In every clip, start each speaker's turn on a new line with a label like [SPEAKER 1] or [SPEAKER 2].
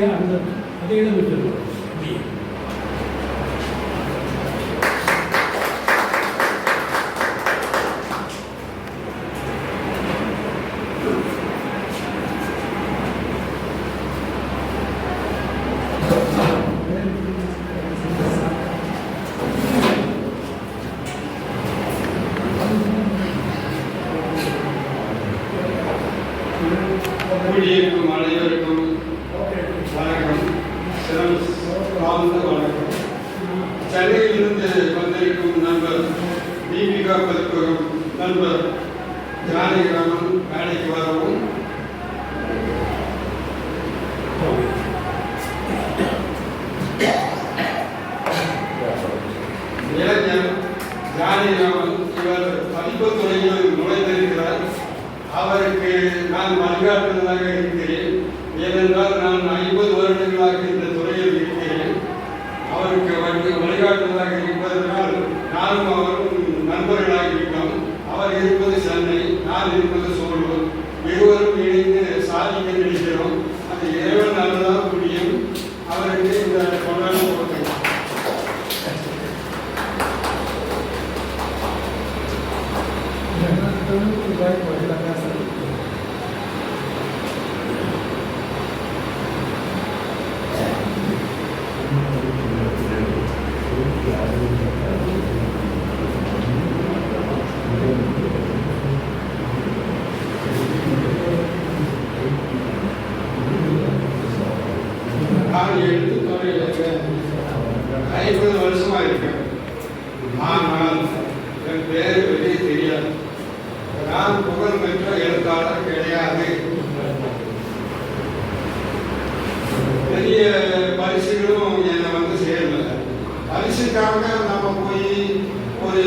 [SPEAKER 1] அப்படியே அந்த அதே இடம் விட்டுருக்கோம் அப்படியே
[SPEAKER 2] ஊழியருக்கும் அனைவருக்கும் வணக்கம் சிரம் சார்ந்த வணக்கம் சென்னையிலிருந்து வந்திருக்கும் நண்பர் தீபிகா பதிப்பகம் நண்பர் ஜானகிராமன் வேலைக்கு வரவும் இளைஞர் ஜானகிராமன் இவர் பதிப்புத் துறையில் நுழைந்திருக்கிறார் அவருக்கு நான் வழிகாட்டுவதாக இருக்கிறேன் ஏனென்றால் நான் ஐம்பது வருடங்களாக இந்த துறையில் இருக்கிறேன் அவருக்கு வழி வழிகாட்டுவதாக இருப்பதனால் நானும் அவரும் நண்பர்களாக இருக்கிறோம் அவர் இருப்பது சென்னை நான் இருப்பது சோழூர் இருவரும் இணைந்து சாதிக்க நினைக்கிறோம் அது இறைவன் நல்லதாக முடியும் அவருக்கு இந்த கொண்டாட்டம் கொடுக்கிறோம்
[SPEAKER 1] தொண்ணூறு ரூபாய்க்கு பதிலாக சார்
[SPEAKER 2] நான் எழுத்து துறையில் ஐம்பது வருஷமா இருக்கேன் ஆனால் என் பேர் வெளியே தெரியாது நான் புகழ் பெற்ற எழுத்தாளர் கிடையாது பெரிய பரிசுகளும் என்னை வந்து சேரல பரிசுக்காக நம்ம போய் ஒரு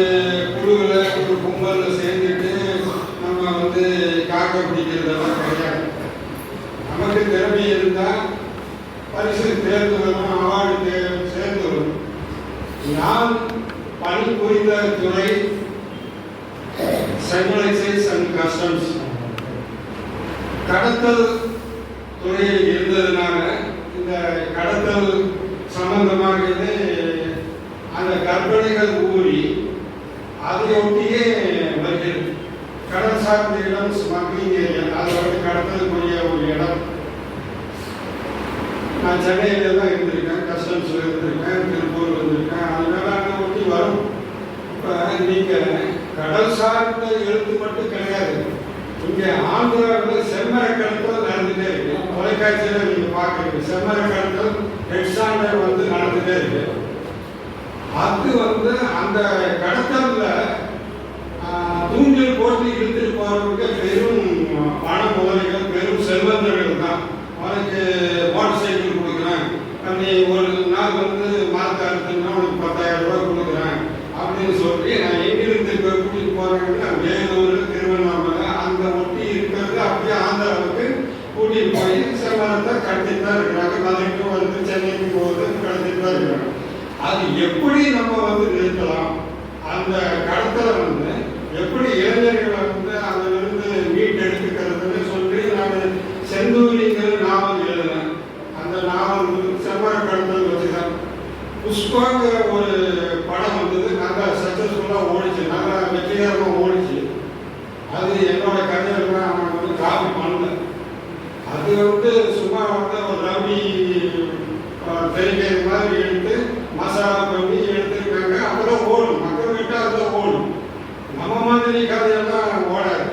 [SPEAKER 2] குழுவில் ஒரு கும்பலில் சேர்ந்துட்டு நம்ம வந்து காக்க பிடிக்கிறதெல்லாம் கிடையாது நமக்கு திறமை இருந்தால் பரிசு தேர்ந்து வரணும் அவார்டு சேர்ந்து வரும். நான் பணிபுரிந்த துறை செங்கலைசைஸ் அண்ட் கஸ்டம்ஸ். கடத்தல் துறையில் இருந்ததுனால இந்த கடத்தல் சம்பந்தமாக அந்த கற்பனைகள் ஊறி அதையொட்டியே வருகிறது கடல் சார்ந்த இடம் ஸ்மக்லிங் ஏரியா அது வந்து கடத்தலுக்குரிய ஒரு இடம். நான் சென்னையில தான் இருந்திருக்கேன். கஸ்டம்ஸ்ல இருந்திருக்கேன். திருப்பூர் வந்திருக்கேன் அதனால அங்கே ஒட்டி வரும். இப்போ நீங்க கடல் சார்ந்த எழுத்து மட்டும் கிடையாது. இங்கே ஆந்திராவில் செம்மர கடத்தல் நடந்துட்டே இருக்கு. தொலைக்காட்சியில் நீங்க பார்க்குறீங்க. செம்மர கடத்தல் ஹெட் ஸ்டாண்டர்ட் வந்து நடந்துட்டே இருக்கு. அது வந்து அந்த கடத்தலில் போட்டு இழுத்துட்டு பெரும் பண முதலிகள் பெரும் செல்வந்தர்கள் தான். அவனுக்கு மோட்டர் சைக்கிள் கொடுக்குறேன். நீ ஒரு நாள் வந்து மார்க் அறுத்துனா உனக்கு பத்தாயிரம் ரூபாய் கொடுக்குறேன். அப்படின்னு சொல்லி நான் எங்கிருந்து இப்போ கூட்டிட்டு போறேன்னா வேலூர் திருவண்ணாமலை அந்த ஒட்டி இருக்கிறது அப்படியே ஆந்திராவுக்கு கூட்டிட்டு போய் செல்வரத்தை கடத்திட்டு தான் இருக்கிறாங்க. மதுரைக்கு வந்து சென்னைக்கு போகுது கடத்திட்டு தான் இருக்கிறாங்க. அது எப்படி நம்ம வந்து நிறுத்தலாம்? அந்த கடத்தலை வந்து எப்படி இளைஞர்களை வந்து அதிலிருந்து மீட்டெடுத்துக்கிறதுன்னு சொல்லி நான் செந்தூரிங்கிற நாவல் எழுதினேன் அந்த நாவல் வந்து செம்மர கடத்தல் வச்சுதான் புஷ்பாங்கிற ஒரு படம் வந்தது நல்லா சக்சஸ்ஃபுல்லாக ஓடிச்சு நல்லா வெற்றிகரமாக ஓடிச்சு அது என்னோட கதையெல்லாம் அவன் வந்து காப்பி பண்ணல அது வந்து சும்மா வந்து ஒரு ரவி தெரிஞ்சது மாதிரி எடுத்து மசாலா பண்ணி எடுத்துருக்காங்க அப்பதான் ஓடும் மக்கள் கிட்ட அதுதான் ஓடும் நம்ம மாதிரி கதையெல்லாம் ஓடாது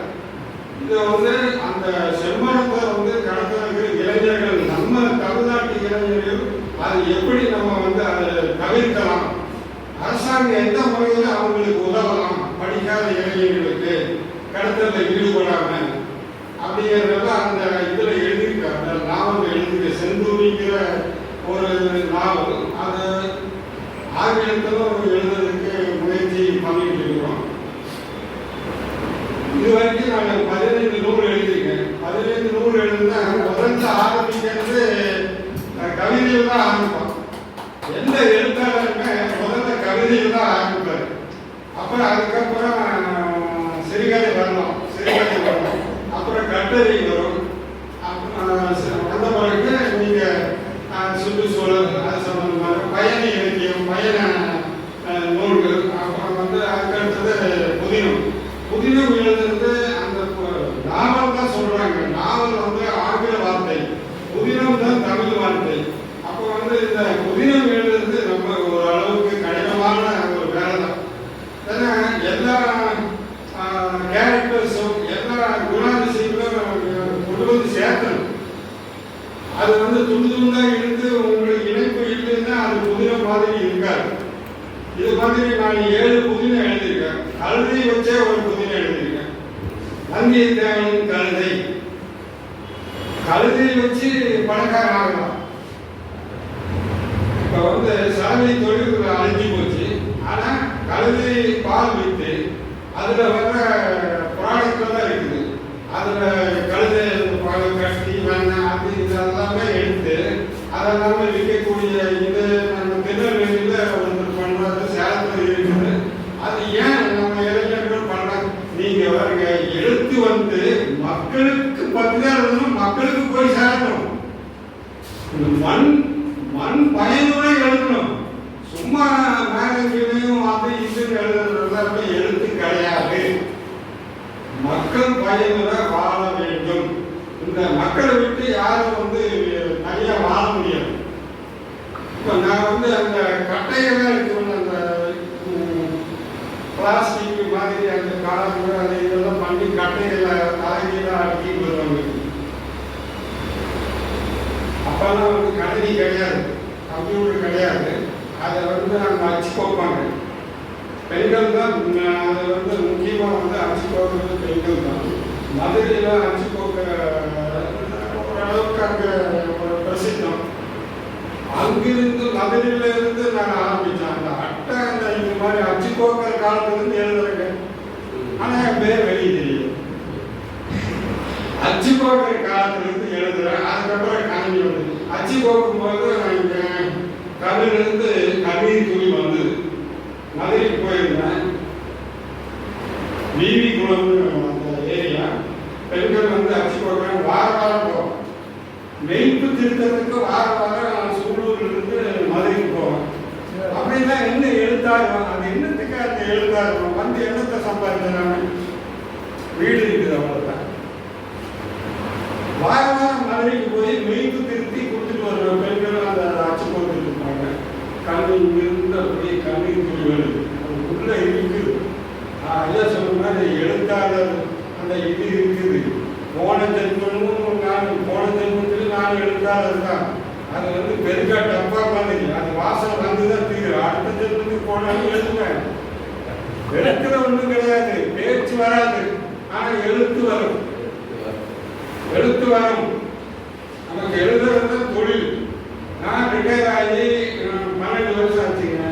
[SPEAKER 2] இது வந்து அந்த செம்மரத்தை வந்து கடத்துறதுக்கு இளைஞர்கள் நம்ம தமிழ்நாட்டு இளைஞர்கள் அது எப்படி நம்ம வந்து அதை தவிர்க்கலாம் அரசாங்கம் எந்த முறையில் அவங்களுக்கு உதவலாம்? படிக்காத இளைஞர்களுக்கு கடத்தல ஈடுபடாம அப்படிங்கிறத அந்த இதுல எழுதியிருக்காரு அந்த நாவல் எழுதிய செந்தூரிங்கிற ஒரு நாவல். அது ஆங்கிலத்திலும் எழுத அப்புறம் அதுக்கப்புறம் சிறுகதை வரணும் சிறுகதை வரணும். அப்புறம் கட்டுரை வரும். அந்த பிறகு நீங்கள் சுற்றுச்சூழல் அது சம்பந்தமான பயண இலக்கியம் பயண நூல்கள் அப்புறம் வந்து அதுக்கடுத்தது புதினம். புதினம் எழுதுறது அந்த நாவல் தான் சொல்கிறாங்க நாவல் வந்து ஆங்கில வார்த்தை. புதினம் தான் தமிழ் வார்த்தை. அப்போ வந்து இந்த புதினம் கொண்டு அது வந்து துண்டு துண்டா இருந்து உங்களுக்கு இணைப்பு இல்லைன்னா அது புதினம் மாதிரி இருக்காது. இது மாதிரி நான் ஏழு புதினா எழுதியிருக்கேன். கழுதை வச்சே ஒரு புதினா எழுதியிருக்கேன். வந்தியத்தேவனின் தேவை கழுதை வச்சு பணக்காரன் ஆகலாம் இப்ப வந்து சாமி தொழில் அழிஞ்சு போச்சு ஆனா கழுதை பால் வித்து அதுல வர்ற ப்ராடக்ட் எல்லாம் இருக்குது அதுல கழுதை பால் கட்டி வெண்ணெய் அது இது எல்லாமே எடுத்து அதெல்லாமே விற்கக்கூடிய இது நம்ம திருநெல்வேலியில ஒருத்தர் பண்றது சேலத்துல இருக்குது அது ஏன் நம்ம இளைஞர்கள் பண்றாங்க நீங்க பாருங்க எழுத்து வந்து மக்களுக்கு பத்தியா இருக்கணும் மக்களுக்கு போய் சேரணும் இந்த மண் மண் பயனுள்ள எழுதணும் சும்மா மேகங்களையும் அது இது எழுதுறது எழுத்து கிடையாது மக்கள் வாழ வேண்டும். இந்த மக்களை விட்டு யாரும் வந்து தனியா வாழ முடியாது. இப்போ நான் வந்து அந்த கட்டையெல்லாம் இருக்கிற அந்த பிளாஸ்டிக் மாதிரி அந்த காலங்கள் அதை இதெல்லாம் பண்ணி கட்டைகளை தலைகீழாக அடுக்கி வருவாங்க. அப்பெல்லாம் வந்து கணினி கிடையாது. கம்ப்யூட்டர் கிடையாது. அதை வந்து அங்கே அச்சு கோப்பாங்க பெண்கள் தான் அதை வந்து முக்கியமாக வந்து அச்சு போகிறது பெண்கள் தான். மதுரையில் அஞ்சு கோக்க ஓரளவுக்கு அங்கே பிரசித்தம். அங்கிருந்து மதுரையில இருந்து நான் ஆரம்பித்தேன் அந்த அட்டை அந்த இந்த மாதிரி அச்சு போக்குற காலத்துலேருந்து எழுதுறேங்க ஆனால் என் பேர் வெளியே தெரியும் அச்சு போக்குற காலத்துலேருந்து எழுதுறேன் அதுக்கப்புறம் கணினி வந்து அச்சு கோக்கும் போது கண்ணிலிருந்து கண்ணீர் துணி வந்தது. மதுரைக்கு போயிருந்தேன். வீவி குளம்னு அந்த ஏரியா பெண்கள் வந்து அச்சு கோக்குறாங்க வார வாரம் போவோம் மெய்ப்பு திருத்தத்துக்கு வார வாரம் நான் சூலூர்ல இருந்து மதுரைக்கு போவேன். அப்படின்னா என்ன எழுத்தாயிரம் அந்த எண்ணத்துக்கு அந்த எழுத்தாயிரம் வந்து எண்ணத்தை சம்பாதிக்கிறாங்க வீடு இருக்குது அவ்வளோதான் வார வாரம் மதுரைக்கு போய் மெய்ப்பு திருத்தி கொடுத்துட்டு வருவோம் பெண்களும் அதை அச்சு போட்டுட்டு இருப்பாங்க. கண்ணு இங்கிருந்து அப்படியே கண்ணீர் துளி வருது அது உள்ள இருக்குது. ஐயா சொல்லுங்க எழுத்தாளர் அந்த இது இருக்குது. போன ஜென்மமும் நான் இருக்கான் தான் அது வந்து பெருக்கா டப்பா பண்ணுங்க. அது வாசம் வந்துதான் தான் அடுத்த ஜென்மத்துக்கு போனாலும் எழுதுவேன் எழுத்துல ஒன்றும் கிடையாது. பேச்சு வராது. ஆனா எழுத்து வரும். எழுத்து வரும். நமக்கு எழுதுறது தொழில். நான் ரிட்டையர் ஆகி பன்னெண்டு வருஷம் ஆச்சுங்க.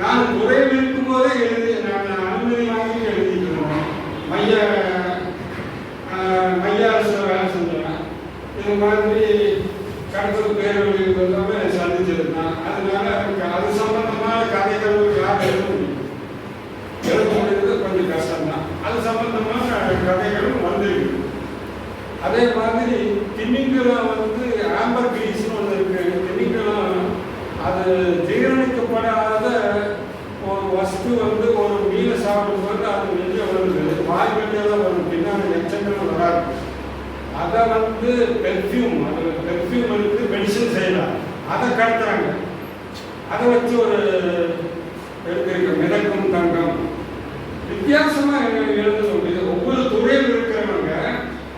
[SPEAKER 2] நான் துறையில் இருக்கும்போதே எழுதி நான் அனுமதி வாங்கி எழுதிக்கணும் மைய அஹ், மைய அரசில் வேலை செஞ்சேன். இது மாதிரி கடத்தல் பேரவழி எல்லாமே சந்திச்சிருந்தான் அதனால அது சம்பந்தமான கதைகள் யார் எழுத முடியும் எழுத முடியறது கொஞ்சம் கஷ்டம்தான். அது சம்பந்தமான கதைகளும் வந்திருக்கு. அதே மாதிரி திமிங்கலம் வந்து ஆம்பர் கிரீஸ்னு ஒன்று இருக்கு. திமிங்கலம் அது ஜீரணிக்கப்படாத ஒரு வஸ்து வந்து ஒரு மீனை சாப்பிடும்போது அது வெளியே வருது. வாய் வெளியே தான் வரும். பின்னாடி எச்சங்கள் வராது. அதை வந்து பெர்ஃப்யூம் அது பெர்ஃப்யூம் வந்து மெடிசன் செய்யலாம் அதை கடத்துறாங்க. அதை வச்சு ஒரு எடுத்திருக்க மிதக்கும் தங்கம். வித்தியாசமாக எங்க- எழுதணும் இது ஒவ்வொரு துறையில் இருக்கிறவங்க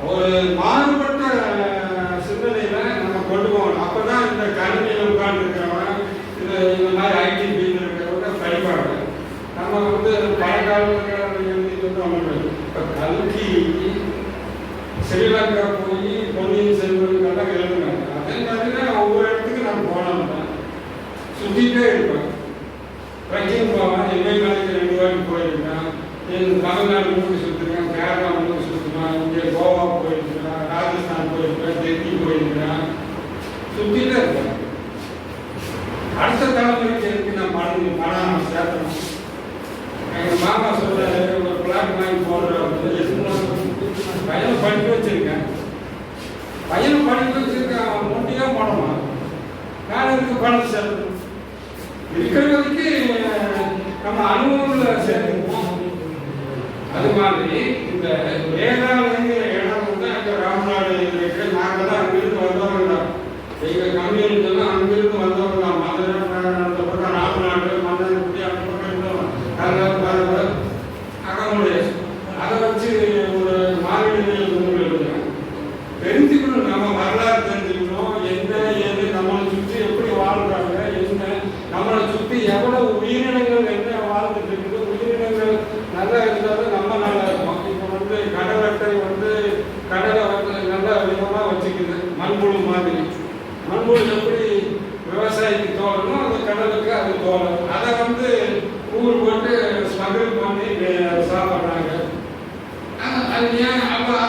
[SPEAKER 2] ஒரு மாறுபட்ட அஹ், சிந்தனையில நம்ம கொண்டு போகணும் அப்பதான் இந்த கணினியில் உட்கார்ந்து இருக்கிறவங்க இது இந்த மாதிரி ஐடி ஃபீல்டு இருக்கிறவங்க படிப்பாங்க நம்ம வந்து பழங்காலத்தில் எழுதிட்டு வந்து அவங்க இப்போ கல்கி ஸ்ரீலங்கா போய் பொன்னியின் செல்வன் எல்லாம் எழுதுனாங்க அதே மாதிரி தான் ஒவ்வொரு இடத்துக்கு நம்ம போனோம்னா சுத்திட்டே இருப்பேன் ட்ரெக்கிங் போவேன் இமயமலைக்கு ரெண்டு வாட்டி போயிருக்கேன் என் தமிழ்நாடு முழுக்க சுற்றிருக்கேன் கேரளா முழுக்க சுற்றிருக்கேன் இங்கே கோவா போயிருக்கிறேன் ராஜஸ்தான் போயிருக்கேன் டெல்லி போயிருக்கிறேன் சுற்றிட்டே இருக்கேன் அடுத்த தலைமுறைக்கு இருக்கு நான் பணம் பணம் சேர்த்தணும் எங்கள் மாமா சொல்றாரு ஒரு பிளாட் வாங்கி போடுறோம் பையனை படிக்க வச்சிருக்கேன் பையனை படிக்க வச்சிருக்கேன் அவன் மொட்டியா போடணும் நான் இதுக்கு பணம் சேர்த்தணும் இருக்கிற வரைக்கும் நம்ம அனுபவங்களை சேர்த்துப்போம் அது மாதிரி இந்த வேதாளங்கிற இடம் வந்து அங்கே ராமநாடு இருக்கு நாங்கள் தான் அங்கிருந்து வந்தவங்க தான் எங்கள் கம்யூனிட்டி கூழ் எப்படி விவசாயிக்கு தோலனோ அந்த கடலுக்கு அது தோலும் அதை வந்து கூழ் போட்டு ஸ்மகிள் பண்ணி வே- சாப்பிட்றாங்க ஆஹ் அது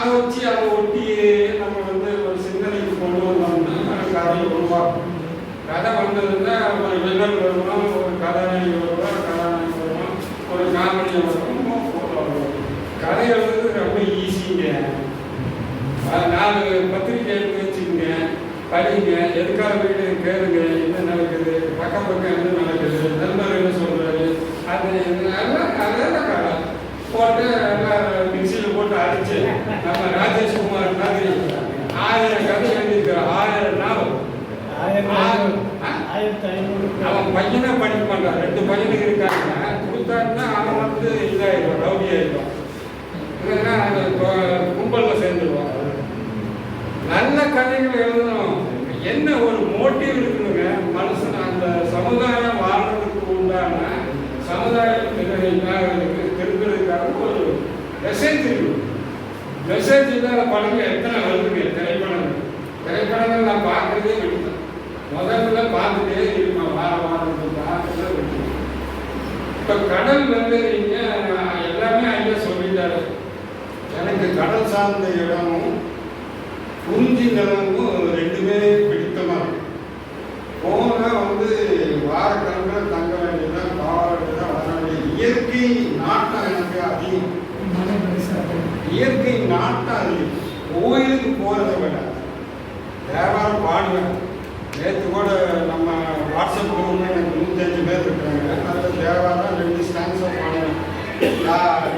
[SPEAKER 2] அதை வச்சு அதை ஒட்டி நம்ம வந்து ஒரு சிந்தனைக்கு கொண்டு வந்தோம்னா கதை உருவாக்கும் கதை வந்ததுன்னா ஒரு வில்லன் வருவோம் ஒரு கதாநாயகி வருவோம் கதாநாயகி வருவோம் ஒரு காமெடி வருவோம் வரும் கதை எழுதுறது ரொம்ப ஈஸிங்க நாலு பத்திரிக்கை எடுத்து வச்சுக்கோங்க படிங்க எதுக்காக வீடு கேளுங்க என்ன நடக்குது பக்கம் பக்கம் என்ன நடக்குது நண்பர் என்ன சொல்றாரு அது அதெல்லாம் அதெல்லாம் கதை போட்டு எல்லாம் மிக்சி அடிச்சு நம்ம ராஜேஷ்குமார் மாதிரி ஆயிரம் கதை எழுதியிருக்கிற ஆயிரம் நாவல் அவன் பையனை படிக்க மாட்டான் ரெண்டு பையனுக்கு இருக்காங்க. கொடுத்தாருன்னா அவன் வந்து இதாயிடுவான் ரவுடி ஆயிடுவான். இல்லைன்னா கும்பல்ல சேர்ந்துருவான். நல்ல கதைகள் எழுதணும். என்ன ஒரு மோட்டிவ் இருக்கணுங்க மனுஷன் அந்த சமுதாயம் வாழ்றதுக்கு உண்டான சமுதாயம் திருக்கிறதுக்காக ஒரு மெசேஜ் இருக்கு. மெசேஜ் இல்லாத படங்கள் எத்தனை வருதுங்க? திரைப்படங்கள். திரைப்படங்கள் நான் பார்க்கறதே விட்டுட்டேன் முதல்ல பார்த்துட்டே இருப்பேன். வார வாரம் பார்த்துட்டு விட்டுட்டேன் இப்போ கடல் வெள்ளரிங்க எல்லாமே ஐயா சொல்லிட்டாரு. எனக்கு கடல் சார்ந்த இடமும் குறிஞ்சி நிலமும் ரெண்டுமே பிடித்தமா இருக்கு. போனா வந்து வாரக்கணக்கில் தங்க வேண்டியதான் பாவ வேண்டியதான் வர வேண்டிய இயற்கை நாட்டம் எனக்கு அதிகம். இயற்கை நாட்டம் கோயிலுக்கு போகிறத விட தேவாரம் பாடுவேன் நேற்று கூட நம்ம வாட்ஸ்அப் குரூப்ல எனக்கு நூற்றஞ்சு பேர் இருக்கிறாங்க. அதில் தேவாரம் ரெண்டு ஸ்டான்ஸாக பாடுவேன் யார்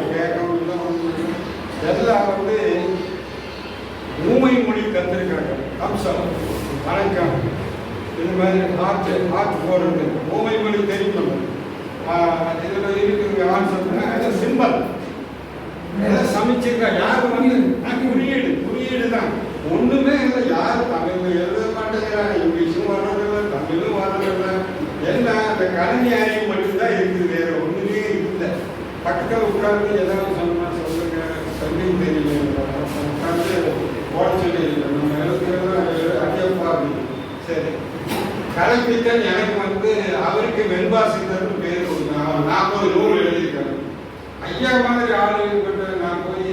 [SPEAKER 2] எல்லாம் வந்து ஊமை மொழி தந்திருக்காங்க அம்சம் வணக்கம். இது மாதிரி ஹார்ட் ஹார்ட் போடுறது. ஊமை மொழி தெரியும்? இதில் இருக்குங்க ஆன்சர். சிம்பல் சமைச்சிருக்கா? யாரு வந்து நான் குறியீடு? குறியீடு தான். ஒண்ணுமே இல்லை. யாரு தமிழ்ல எழுத மாட்டேங்கிறாங்க? இங்கிலீஷும் வர்றதில்லை தமிழும் வர்றதில்லை என்ன? அந்த கலைஞானியம் மட்டும்தான் இருக்குது. வேற ஒண்ணுமே இல்லை. பக்கத்தில் உட்கார்ந்து ஏதாவது சொன்னா சொல்லுங்க. சொல்லி தெரியல. உட்கார்ந்து போட சொல்லி நம்ம எழுதுறது அடியப்பா அப்படின்னு சரி. கலைப்பித்தன் எனக்கு வந்து அவருக்கு வெண்பாசித்தர்னு பேர் ஒரு நான் நாற்பது நூல் எழுதியிருக்காரு ஐயா மாதிரி ஆளுங்கிட்ட நான் போய்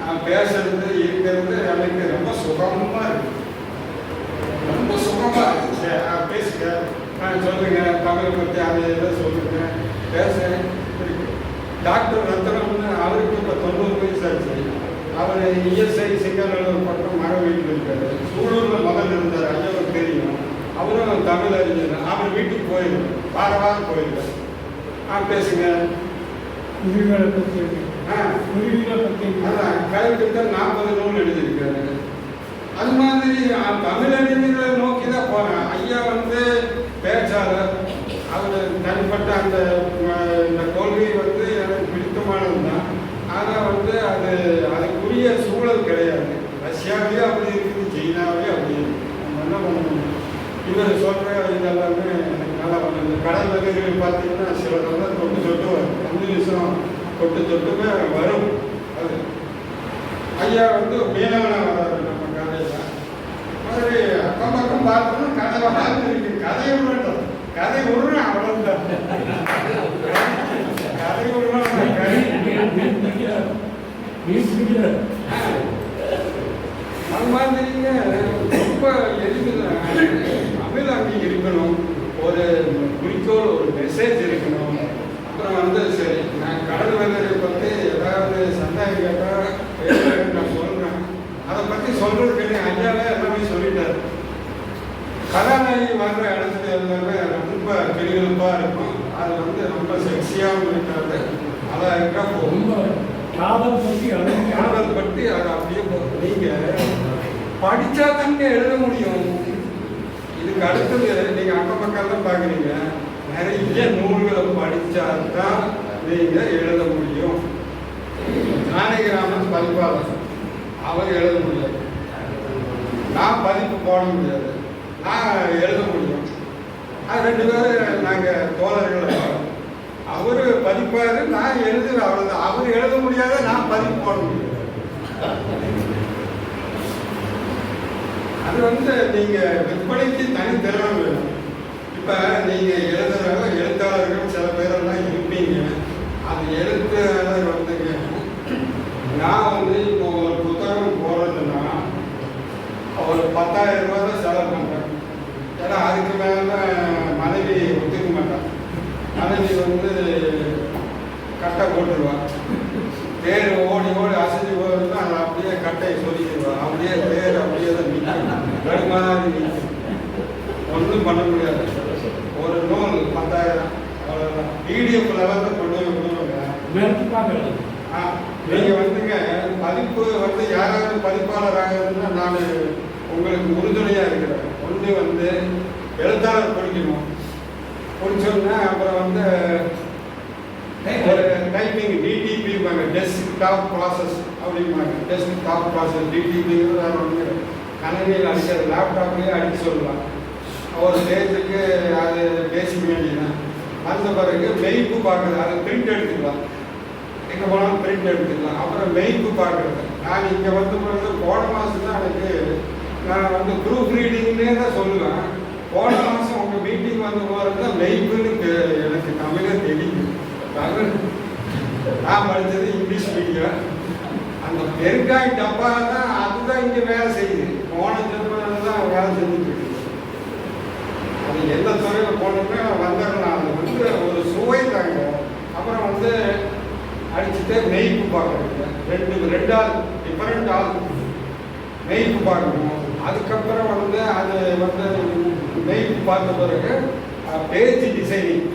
[SPEAKER 2] நான் பேசுறது இருக்கிறது எனக்கு ரொம்ப சுகமா இருக்கு. ரொம்ப சுகமா இருக்கு சரி, பேசுங்க. நான் சொல்லுங்க. தமிழ் பற்றி அதை எதை சொல்லுங்க? பேச டாக்டர் ரத்தனம்னு அவருக்கு இப்போ தொண்ணூறு வயசு ஆச்சு. அவர் இஎஸ்ஐ சிங்கநல்லூர் பக்கம் மழை வீட்டில் இருக்காரு. சூலூர்ல மகன் இருந்தார். ஐயாவுக்கு தெரியும். அவரும் தமிழ் அறிஞர் அவர் வீட்டுக்கு போயிருக்கார். வார வாரம் போயிருக்காரு. நான் பேசுங்க.
[SPEAKER 1] குருவிகளை பற்றி
[SPEAKER 2] ஆ
[SPEAKER 1] பற்றி
[SPEAKER 2] அதான் நாற்பது நூல் எழுதியிருக்காரு அது மாதிரி அஹ், தமிழறிஞர்களை நோக்கி தான் போறேன் ஐயா வந்து பேச்சாளர் அவர் தனிப்பட்ட அந்த இந்த கொள்கை வந்து எனக்கு பிடித்தமானது தான் ஆனால் வந்து அது அதுக்குரிய சூழல் கிடையாது. ரஷ்யாவே அப்படி இருக்குது சீனாவே அப்படி இருக்குது. நம்ம என்ன பண்ணணும் இவர் சொல்ற இதெல்லாமே எனக்கு நல்லா வரும். இந்த கடல் வகைகள் பார்த்தீங்கன்னா சில சிலதெல்லாம் தொட்டு தொட்டு வரும். அஞ்சு நிமிஷம் தொட்டு தொட்டுமே வரும். அது ஐயா வந்து மீனவனாக வராரு நம்ம கதையில. மாதிரி அக்கம் பக்கம் பார்த்தோம்னா கதை வராது இருக்கு. கதையை விடட்டும் கதை விடுறேன் அவ்வளோதான் கதை விடுறேன் கதை அது மாதிரிங்க ரொம்ப எளிமைதான் தமிழ் அங்கே இருக்கணும் குறிக்கோள் ஒரு மெசேஜ் இருக்கணும். அப்புறம் வந்து சரி நான் கடல் வெள்ளரை பற்றி ஏதாவது சந்தேகம் கேட்டால் நான் சொல்கிறேன் அதை பற்றி சொல்கிறதுக்கு ஐயாவே எல்லாமே சொல்லிட்டாரு. கதாநாயகி வர்ற இடத்துல எல்லாமே ரொம்ப கிளிகளுப்பாக இருக்கும். அது வந்து ரொம்ப செக்ஸியாகவும் இருக்காது. அதை இருக்கா
[SPEAKER 1] ரொம்ப காதல் பற்றி அழகாக
[SPEAKER 2] காதல் பற்றி அதை அப்படியே போ- நீங்க படிச்சா தாங்க எழுத முடியும். இதுக்கு அடுத்தது நீங்க அக்கம் பக்கம் தான் பாக்குறீங்க நிறைய நூல்களை படித்தால்தான் தான் நீங்க எழுத முடியும். ஜானகிராமன் பதிப்பாளர் அவர் எழுத முடியாது. நான் பதிப்பு போட முடியாது. நான் எழுத முடியும். அது ரெண்டு பேரும் நாங்கள் தோழர்கள் அவர் பதிப்பாரு நான் எழுதுறேன் அவ்வளோதான் அவர் எழுத முடியாத நான் பதிப்பு போட முடியும் அது வந்து நீங்கள் விற்பனைக்கு தனி திறமை இப்போ நீங்கள் எழுதுறவங்க எழுத்தாளர்கள் சில பேரெல்லாம் இருப்பீங்க. அது எழுத்தாளர் வந்துங்க. நான் வந்து இப்போ ஒரு புத்தகம் போடுறதுன்னா ஒரு பத்தாயிரம் ரூபாய் தான் செலவு பண்ணுறேன் ஏன்னா அதுக்கு மேலே மனைவி ஒத்துக்க மாட்டான் மனைவி வந்து கட்டை போட்டுருவான் பேர் ஓடி ஓடி அசைஞ்சு போகிறதுனா அதை அப்படியே கட்டையை சொல்லிடுவான் அப்படியே பேர் அப்படியே தான் நிற்கும் கடுமாதிரி நிற்கும் ஒன்றும் பண்ண முடியாது ஒரு நூல் பத்தாயிரம் அவ்வளோதான் பிடிஎஃப் லெவலில் கொண்டு போய் ஆ, நீங்க வந்துங்க பதிப்பு வந்து யாராவது பதிப்பாளர் ஆகிறதுன்னா நான் உங்களுக்கு உறுதுணையா இருக்கிறேன். ஒன்று வந்து எழுத்தாளர் படிக்கணும் படிச்சோன்னா அப்புறம் வந்து ஒரு typing DTP desktop process அப்படிம்பாங்க. டெஸ்க் டாப் ப்ராசஸ் டிடிபி வந்து கணினியில் அடிக்கிறது லேப்டாப்லேயே அடிக்க சொல்லலாம். ஒரு ஸ்டேஜுக்கு அது பேசிக்க வேண்டியதுதான் அந்த பிறகு மெய்ப்பு பார்க்குறது அது பிரிண்ட் எடுத்துக்கலாம். எங்கே போனாலும் பிரிண்ட் எடுத்துக்கலாம். அப்புறம் மெய்ப்பு பார்க்குறது. நான் இங்கே வந்த பிறகு போன மாதம் தான் எனக்கு நான் வந்து ப்ரூஃப் ரீடிங்னே தான் சொல்லுவேன். போன மாதம் உங்கள் மீட்டிங் வந்த பிறகு தான் மெய்ப்புன்னு எனக்கு தமிழே தெரியும் தமிழ். நான் படித்தது இங்கிலீஷ் மீடியம் அந்த பெருங்காய் டப்பா தான் அதுதான் இங்கே வேலை செய்யுது. போன ஜென்மத்தில் தான் வேலை செஞ்சுட்டு இருக்குது அது எந்த துறையில் போனோம்னா வந்துடலாம் அது ஒரு சுவை தாங்க அப்புறம் வந்து அடிச்சுட்டு மெய்ப்பு பார்க்கணுங்க ரெண்டு ரெண்டு ஆள் டிஃபரெண்ட் ஆள் நெய் பார்க்கணும் அதுக்கப்புறம் வந்து அது வந்து மெய்ப்பு பார்த்த பிறகு பேஜ் டிசைனிங்.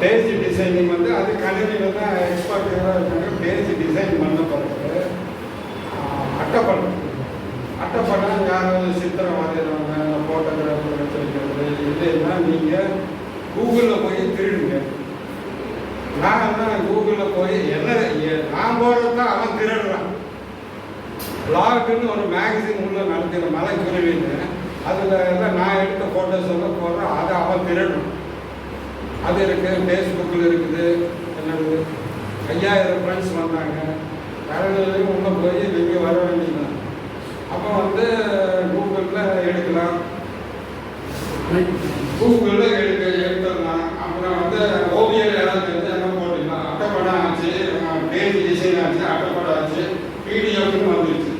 [SPEAKER 2] பேஜ் டிசைனிங் வந்து அது கணினியில் தான் எக்ஸ்பர்ட் இருக்காங்க. பேஜ் டிசைன் பண்ண பிறகு ஆஹ், அட்டைப்படம் யாராவது சித்திரம் வரைகிறவங்க இந்த ஃபோட்டோகிராஃபர் வச்சிருக்கிறது இதெல்லாம் நீங்கள் கூகுளில் போய் திருடுங்க. நான் தான் கூகுளில் போய் என்ன நான் போகிறது தான் அவன் திருடுறான். பிளாக்னு ஒரு மேகசின் உள்ள நடத்தின மலைக்குருவின்னு அதில் எல்லாம் நான் எடுத்த ஃபோட்டோஸ் எல்லாம் போடுறேன் அதை அவன் திருடுறான். அது இருக்கு ஃபேஸ்புக்கில் இருக்குது என்னது ஐயாயிரம் ஃப்ரெண்ட்ஸ் வந்தாங்க. கடலையும் உள்ள போய் நீங்கள் வர வேண்டியதுதான். அப்போ வந்து கூகுளில் எடுக்கலாம். கூகுளில் எடுக்க எடுத்துடலாம் அப்புறம் வந்து ஓவியர் யாராவது தெரிஞ்சு என்ன போட்டுக்கலாம் அட்டைப்படம் ஆச்சு பேஜ் டிசைன் ஆச்சு அட்டைப்படம் ஆச்சு பிடிஎஃப்னு வந்துருச்சு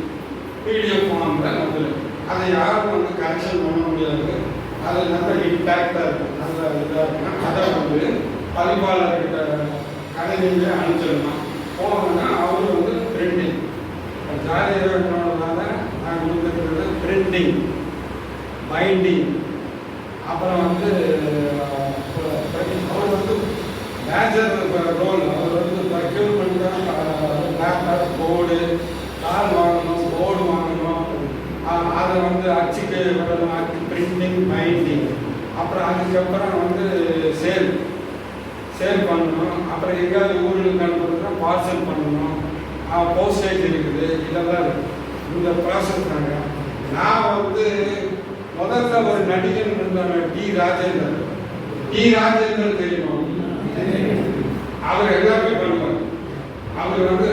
[SPEAKER 2] பிடிஎஃப் ஃபார்மில் வந்துடும் அதை யாரும் வந்து கரெக்ஷன் பண்ண முடியாது அது நல்ல இம்பேக்டாக இருக்கும். நல்ல இதாக இருக்கும் அதை வந்து பதிவாளர்கிட்ட கணினியில அனுப்பிச்சிடலாம் போனோம்னா அவர் வந்து பிரிண்டிங் ஜாலியாக இருக்கணும்னால நான் கொடுத்துருக்கிறது பிரிண்டிங் பைண்டிங் அப்புறம் வந்து அவர் வந்து மேஜர் ரோல் வந்து அச்சுக்கு விடணும் பிரிண்டிங் பைண்டிங் அப்புறம் அதுக்கப்புறம் வந்து சேல் சேல் பண்ணணும். அப்புறம் எங்கேயாவது ஊருக்கு அனுப்புறதுனா பார்சல் பண்ணணும். போஸ்டேஜ் இருக்குது. இதெல்லாம் இந்த ப்ராசஸ் தாங்க. நான் வந்து முதல்ல ஒரு நடிகன் இருந்தாங்க டி ராஜேந்தர் டி ராஜேந்தர் தெரியுமா? அவர் எல்லாமே பண்ணுவார். அவர் வந்து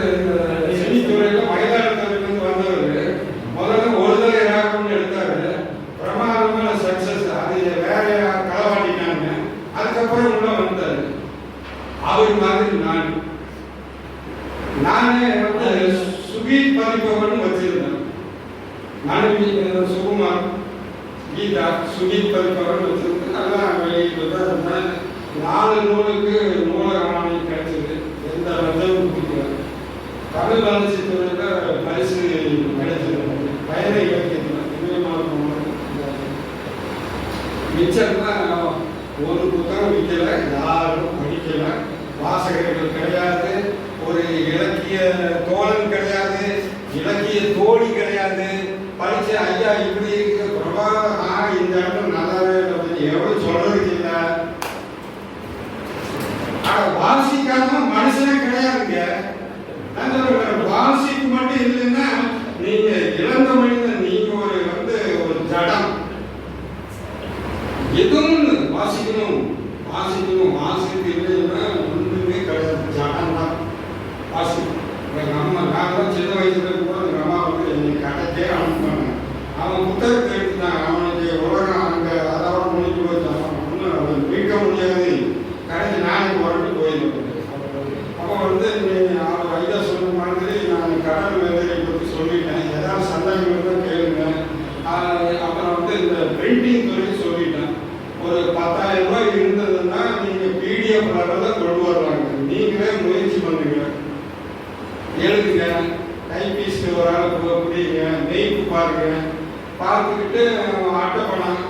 [SPEAKER 2] அதுக்கப்புறம் உள்ள வந்தார். அவர் மாதிரி நான். நானே வந்து சுகீத் பதிப்பவன் வச்சிருந்தேன். நானும் சுகுமார் கீதா சுகீத் பதிப்பவன் வச்சிருந்தேன். அதெல்லாம் வெளியிட்டு தான் நாலு நூலுக்கு நூலகமானி கிடைச்சது. எந்த ரத்தமும் பிடிக்கல. தமிழ் வளர்ச்சி துறையில் பரிசு கிடைச்சது பயண இலக்கியத்தில் இமயமான மிச்சம்லாம் ஒரு புத்தகம் விற்கல யாரும் படிக்கல வாசகர்கள் கிடையாது ஒரு இலக்கிய தோழன் கிடையாது இலக்கிய தோழி கிடையாது. படிச்ச ஐயா இப்படி இருக்கு பிரபா இந்த இடம் நல்லாவே இல்லை. எவ்வளவு சொல்றதுக்கு இல்லை. ஆனா வாசிக்காம மனுஷனே கிடையாதுங்க. வாசி சொல்றேன், வாசிப்பு மட்டும் இல்லைன்னா நீங்க இழந்த மனிதன் நீங்க ஒரு வந்து ஒரு ஜடம் எதுவும் ஒண்ணு வாசிக்கணும் வாசிக்கணும் வாசிப்பு இல்லைன்னா ஒன்றுமே கிடையாது ஜடம் தான் வாசிப்பு எங்கள் அம்மா நான் தான் சின்ன வயசுல இருக்கும்போது எங்கள் அம்மா வந்து என்னை கடைக்கே அனுப்புவாங்க அவன் அவன் புத்தகத்தை எடுத்துட்டான் அவனுக்கு உலகம் அங்கே அதோட முடிஞ்சு போச்சான் ஒன்றும் அவன் மீட்க முடியாது கடைசி நாளைக்கு புறப்பட்டு போயிடுவேன் அப்போ வந்து நீ அவர் ஐயா சொன்ன மாதிரி நான் கடல் வேலையை பற்றி சொல்லிட்டேன் ஏதாவது சந்தேகம் இருந்தால் கேளுங்க ஆஹ் அப்புறம் வந்து இந்த பிரிண்டிங் துறை சொல்லிட்டேன் ஒரு பத்தாயிரம் ரூபாய் இருந்ததுன்னா நீங்கள் பிடிஎஃப் லெவலில் கொண்டு வருவாங்க நீங்களே முயற்சி பண்ணுங்க. எழுதுங்க டைபிஸ்ட் ஒரு ஆள் பிடிங்க நெய்ப்பு பாருங்க. பார்த்துக்கிட்டு அட்டைப்பணம்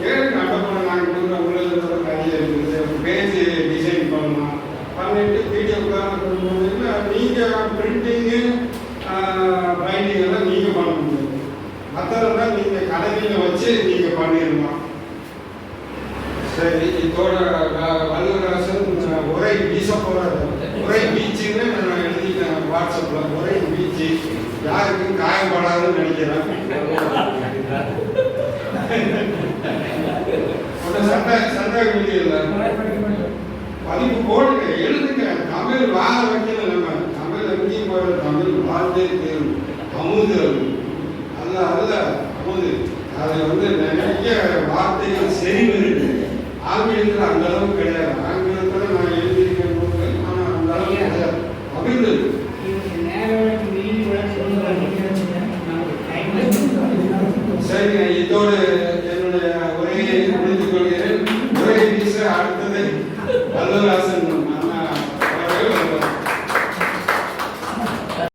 [SPEAKER 2] கேளுங்க அட்டைப்பணம் நாங்கள் கொடுக்குற உள்ளதோட நிறைய இருக்குது? பேஜ் டிசைன் பண்ணலாம். பண்ணிட்டு பிடிஎஃப் நீங்கள் பிரிண்டிங்கு பைண்டிங் எல்லாம் நீங்கள் மற்றதெல்லாம் நீங்க கடையில் வச்சு நீங்க பண்ணிடலாம் சரி இதோட அஹ், உரை வீச போறாரு. உரை பீச்சுன்னு நான் எழுதிட்டேன் வாட்ஸ்அப்ல. உரை பீச்சு யாருக்கும் காயப்படாதுன்னு நினைக்கிறேன். சண்டை சண்டை சந்தேகம் இல்லை பதிப்பு போடுங்க எழுதுங்க. தமிழ் வாழ வைக்கல நம்ம. தமிழ் எங்கேயும் போகிற தமிழ் வாழ்ந்தே தேர்வு அமுது அது. அல்ல அல்ல அமுது அது வந்து நிறைய வார்த்தைகள் செறிவு. இருக்கு ஆங்கிலத்தில் அந்த அளவுக்கு கிடையாது. ஆங்கிலத்தில் நான் எழுதியிருக்கேன் போது ஆனால் அந்த அளவுக்கு கிடையாது. இருக்கு. சரிங்க இதோடு